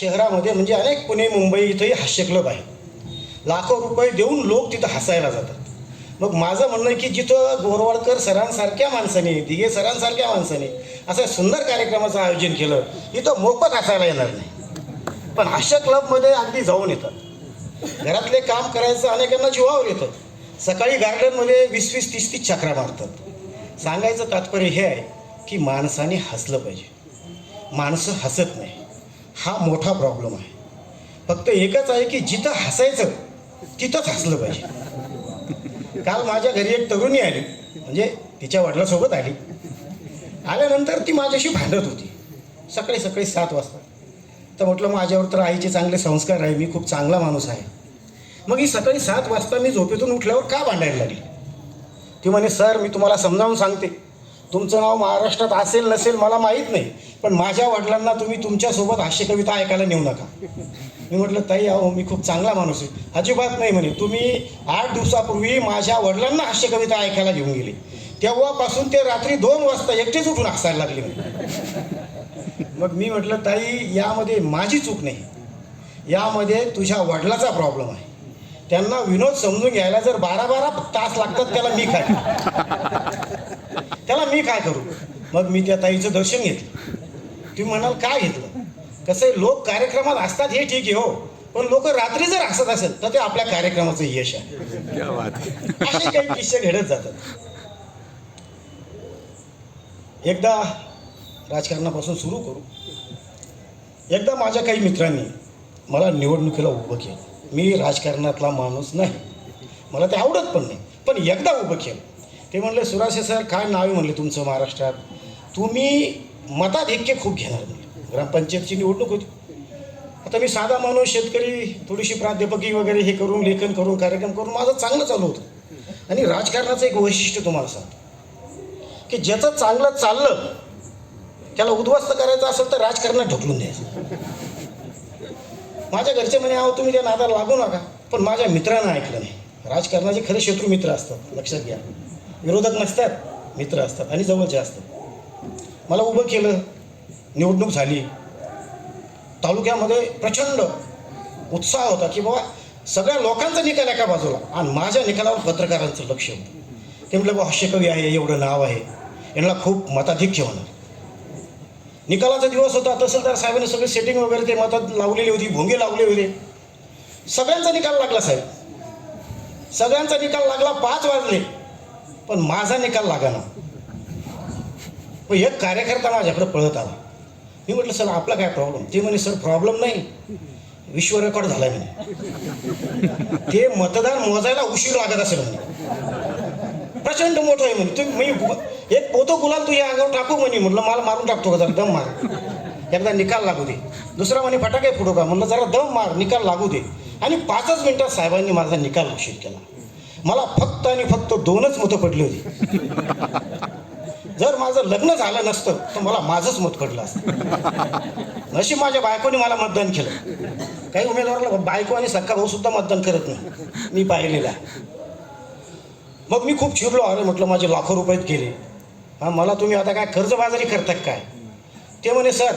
शहरामध्ये म्हणजे अनेक पुणे मुंबई इथंही हास्य क्लब आहे. लाखो रुपये देऊन लोक तिथं हसायला जातात. मग माझं म्हणणं आहे की जिथं गोरवाडकर सरांसारख्या माणसाने दिघे सरांसारख्या माणसाने असं सुंदर कार्यक्रमाचं आयोजन केलं इथं मोफत हसायला येणार नाही. पण हास्य क्लबमध्ये अगदी जाऊन येतात. घरातले काम करायचं अनेकांना जीवावर येतं. सकाळी गार्डनमध्ये वीस वीस तीस तीस चक्रा मारतात. सांगायचं तात्पर्य हे आहे की माणसाने हसलं पाहिजे. माणसं हसत नाही. हा मोठा प्रॉब्लेम आहे. फक्त एकच आहे की जिथं हसायचं तिथंच हसलं पाहिजे. काल माझ्या घरी एक तरुणी आली म्हणजे तिच्या वडिलासोबत आली. आल्यानंतर ती माझ्याशी भांडत होती. सकाळी सकाळी सात वाजता. तर म्हटलं माझ्यावर तर आईचे चांगले संस्कार आहे मी खूप चांगला माणूस आहे. मग ही सकाळी सात वाजता मी झोपेतून उठल्यावर का भांडायला लागली? ती म्हणे सर मी तुम्हाला समजावून सांगते. तुमचं नाव महाराष्ट्रात असेल नसेल मला माहीत नाही. पण माझ्या वडिलांना तुम्ही तुमच्यासोबत हास्य कविता ऐकायला नेऊ नका. मी म्हटलं ताई अहो मी खूप चांगला माणूस आहे. अजिबात नाही म्हणे. तुम्ही आठ दिवसापूर्वी माझ्या वडिलांना हास्य कविता ऐकायला घेऊन गेले. तेव्हापासून ते रात्री दोन वाजता एकटेच उठून हसायला लागले म्हणे. मग मी म्हटलं ताई यामध्ये माझी चूक नाही. यामध्ये तुझ्या वडिलाचा प्रॉब्लेम आहे. त्यांना विनोद समजून घ्यायला जर बारा बारा तास लागतात त्याला मी काय? त्याला मी काय करू? मग मी त्या ताईचं दर्शन घेतलं. तुम्ही म्हणाल काय घेतलं? कसं आहे लोक कार्यक्रमात असतात हे ठीक आहे हो. पण लोक रात्री जर हसत असेल तर ते आपल्या कार्यक्रमाचं यश आहे. क्या बात असे काही किस्से घडत जातात. एकदा राजकारणापासून सुरू करू. एकदा माझ्या काही मित्रांनी मला निवडणुकीला उभं केलं. मी राजकारणातला माणूस नाही. मला ते आवडत पण नाही. पण एकदा उभं केलं. ते म्हणले सुराशे सर काय नावे म्हणले तुमचं महाराष्ट्रात. तुम्ही मताधिक्य खूप घेणार म्हणले ग्रामपंचायतची निवडणूक होती. आता मी साधा माणूस शेतकरी थोडीशी प्राध्यापकी वगैरे हे करून लेखन करून कार्यक्रम करून माझं चांगलं चालू होतं. आणि राजकारणाचं एक वैशिष्ट्य तुम्हाला सांगतो. की ज्याचं चांगलं चाललं त्याला उद्ध्वस्त करायचं असेल तर राजकारणात ढकलून द्यायचं. माझ्या घरचे म्हणे आहो तुम्ही त्या नादाला लागू नका. पण माझ्या मित्रांना ऐकलं नाही. राजकारणाचे खरे शत्रू मित्र असतात लक्षात घ्या. विरोधक नसतात मित्र असतात आणि जवळचे असतात. मला उभं केलं निवडणूक झाली. तालुक्यामध्ये प्रचंड उत्साह होता की बाबा सगळ्या लोकांचा निकाल एका बाजूला आणि माझ्या निकालावर पत्रकारांचं लक्ष होतं. ते म्हटलं बा हास्यकवी आहे एवढं नाव आहे. यांना खूप मताधिक्य होणार. निकालाचा दिवस होता तहसीलदार साहेबांनी सगळी सेटिंग वगैरे ते मतात लावलेली होती भोंगे लावले होते. सगळ्यांचा निकाल लागला साहेब. सगळ्यांचा निकाल लागला पाच वाजले. पण माझा निकाल लागाना. मग एक कार्यकर्ता माझ्याकडे पळत आला. मी म्हटलं सर आपला काय प्रॉब्लेम ते म्हणे सर प्रॉब्लेम नाही. विश्व रेकॉर्ड झाला म्हणे. ते मतदान मोजायला उशीर लागत असेल म्हणे. प्रचंड मोठं आहे म्हणे. तुम्ही मी एक पोतो गुलाल तुझ्या अंगावर टाकू म्हणे. म्हटलं मला मारून टाकतो का जरा? दम मार. एकदा निकाल लागू दे. दुसरा म्हणे फटाके फुटू का? म्हणलं जरा दम मार निकाल लागू दे. आणि पाचच मिनिटात साहेबांनी माझा निकाल घोषित केला. मला फक्त आणि फक्त दोनच मतं पडली होती. जर माझं लग्न झालं नसतं तर मला माझंच मत पडलं असतं. नशीब माझ्या बायकोने मला मतदान केलं. काही उमेदवाराला बायको आणि सक्का भाऊ सुद्धा मतदान करत नाही. मी पाहिलेला. मग मी खूप चिरलो अरे म्हटलं माझे लाखो रुपयात गेले. हां मला तुम्ही आता काय कर्जबाजारी करतात काय? ते म्हणे सर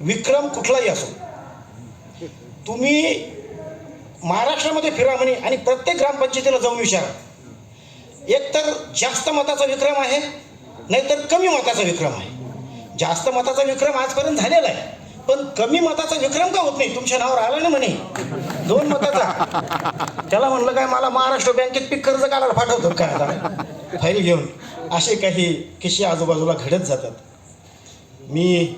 विक्रम कुठलाही असो तुम्ही महाराष्ट्रामध्ये फिरा म्हणे आणि प्रत्येक ग्रामपंचायतीला जाऊन विचारा. एक तर जास्त मताचा विक्रम आहे नाहीतर कमी मताचा विक्रम आहे. जास्त मताचा विक्रम आजपर्यंत झालेला आहे पण कमी मताचा विक्रम का होत नाही? तुमच्या नावावर आला ना म्हणे दोन मताचा. त्याला म्हणलं काय मला महाराष्ट्र बँकेत पीक कर्ज काढायला पाठवतो काय आता? फाईल घेऊन असे काही किस्से आजूबाजूला घडत जातात. मी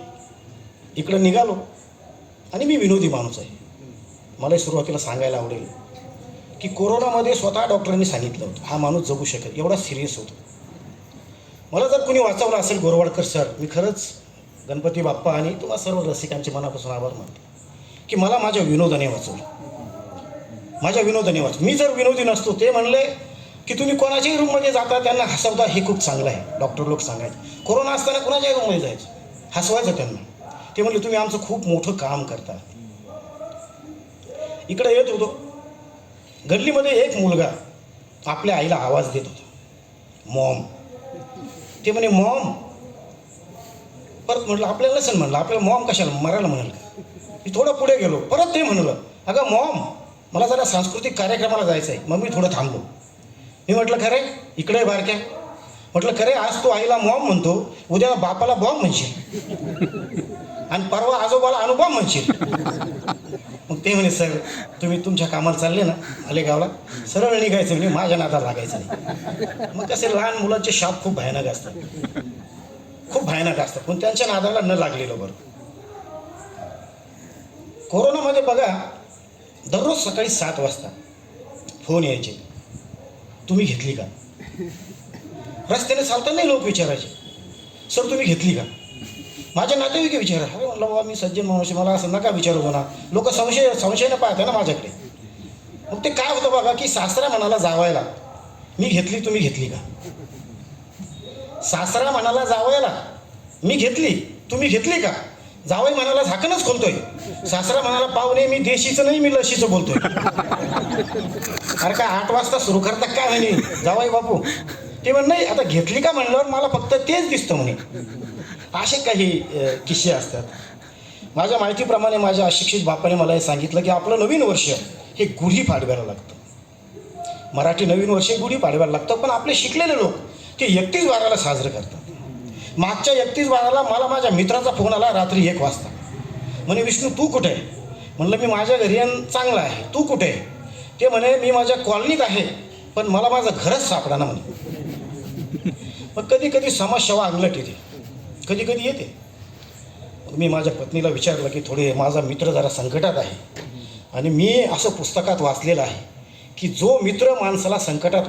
इकडं निघालो आणि मी विनोदी माणूस आहे. मला सुरुवातीला सांगायला आवडेल की कोरोनामध्ये स्वतः डॉक्टरांनी सांगितलं होतं हा माणूस जगू शकेल एवढा सिरियस होतो. मला जर कुणी वाचवलं असेल गोरवाडकर सर मी खरंच गणपती बाप्पा आणि तुम्हा सर्व रसिकांचे मनापासून आभार मानतो की मला माझ्या विनोदाने वाचवलं. माझ्या विनोदाने वाचवलं. मी जर विनोदी नसतो ते म्हणले की तुम्ही कोणाच्याही रूममध्ये जाता त्यांना हसवता हे खूप चांगलं आहे. डॉक्टर लोक सांगायचे कोरोना असताना कोणाच्याही रूममध्ये जायचं? हसवायचं त्यांना. ते म्हणले तुम्ही आमचं खूप मोठं काम करता. इकडे येत होतो. गल्लीमध्ये एक मुलगा आपल्या आईला आवाज देत होता. मॉम. ते म्हणे मॉम. परत म्हटलं आपल्याला नसेल म्हणलं आपल्याला मॉम कशाला मरायला म्हणाल का? मी थोडं पुढे गेलो. परत ते म्हणलं अगं मॉम मला जरा सांस्कृतिक कार्यक्रमाला जायचं आहे मग मी थोडं थांबलो मी म्हटलं खरे इकडे बारक्या. म्हटलं खरे आज तू आईला मॉम म्हणतो उद्या बापाला बॉम्ब म्हणशील. आणि परवा आजोबाला अनुभव म्हणशील. मग ते म्हणे सर तुम्ही तुमच्या कामाला चालले ना मालेगावला सरळ निघायचं म्हणजे माझ्या नादाला लागायचं नाही. मग कसे लहान मुलांचे शाप खूप भयानक असतात. खूप भयानक असतात. पण त्यांच्या नादाला न लागलेलं बरं. कोरोनामध्ये बघा दररोज सकाळी सात वाजता फोन यायचे. तुम्ही घेतली का? रस्त्याने चालता नाही लोक विचारायचे सर तुम्ही घेतली का? माझ्या नातेवाईक विचारा अरे म्हणलं बाबा मी सज्जन माणूस मला असं नका विचारू म्हणा. लोक संशय संशयनं पाहते ना माझ्याकडे. मग ते काय होतं बघा की सासरा म्हणाला जावायला मी घेतली तुम्ही घेतली का? सासरा म्हणाला जावायला मी घेतली तुम्ही घेतली का? जावई म्हणाला झाकणच खोलतोय. सासरा म्हणाला पाहुणे मी देशीचं नाही मी लशीचं बोलतोय. अरे काय आठ वाजता सुरू करता काय म्हणे? जावाई बापू. ते म्हण नाही आता घेतली का म्हणल्यावर मला फक्त तेच दिसतं म्हणे. असे काही किस्से असतात. माझ्या माहितीप्रमाणे माझ्या अशिक्षित बापाने मला हे सांगितलं की आपलं नवीन वर्ष हे गुढी पाडव्याला लागतं. मराठी नवीन वर्ष गुढी पाडव्याला लागतं पण आपले शिकलेले लोक ते एकतीस बाराला साजरं करतात. मागच्या एकतीस बाराला मला माझ्या मित्राचा फोन आला रात्री एक वाजता. म्हणे विष्णू तू कुठे आहे? म्हणलं मी माझ्या घरी चांगला आहे. तू कुठे आहे? ते म्हणे मी माझ्या कॉलनीत आहे पण मला माझं घरच सापडा ना म्हणे. मग कधी कधी समस्या अंगलट येते. कधी कधी येते मी माझ्या पत्नीला विचारलं की थोडे माझा मित्र जरा संकटात आहे आणि मी असं पुस्तकात वाचलेलं आहे की जो मित्र माणसाला संकटात